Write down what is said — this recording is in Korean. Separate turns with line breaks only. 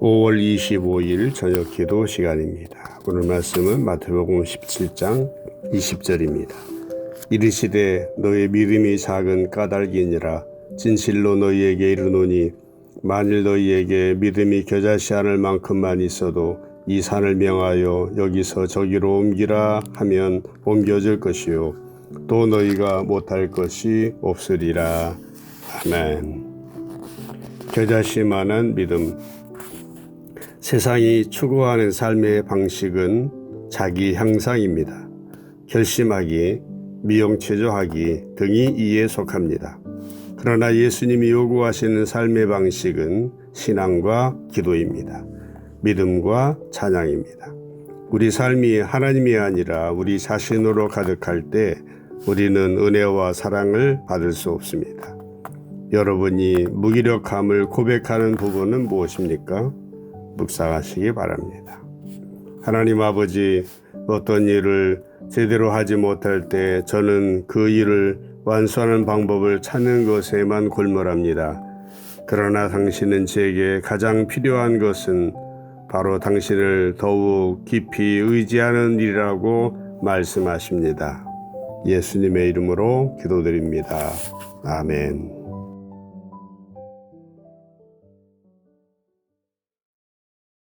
5월 25일 저녁 기도 시간입니다. 오늘 말씀은 마태복음 17장 20절입니다. 이르시되 너의 믿음이 작은 까닭이니라 진실로 너희에게 이르노니 만일 너희에게 믿음이 겨자씨 않을 만큼만 있어도 이 산을 명하여 여기서 저기로 옮기라 하면 옮겨질 것이요 또 너희가 못할 것이 없으리라 아멘 겨자씨만한 믿음 세상이 추구하는 삶의 방식은 자기 향상입니다. 결심하기, 미용체조하기 등이 이에 속합니다. 그러나 예수님이 요구하시는 삶의 방식은 신앙과 기도입니다. 믿음과 찬양입니다. 우리 삶이 하나님이 아니라 우리 자신으로 가득할 때 우리는 은혜와 사랑을 받을 수 없습니다. 여러분이 무기력함을 고백하는 부분은 무엇입니까? 묵상하시기 바랍니다. 하나님 아버지, 어떤 일을 제대로 하지 못할 때 저는 그 일을 완수하는 방법을 찾는 것에만 골몰합니다. 그러나 당신은 제게 가장 필요한 것은 바로 당신을 더욱 깊이 의지하는 일이라고 말씀하십니다. 예수님의 이름으로 기도드립니다. 아멘.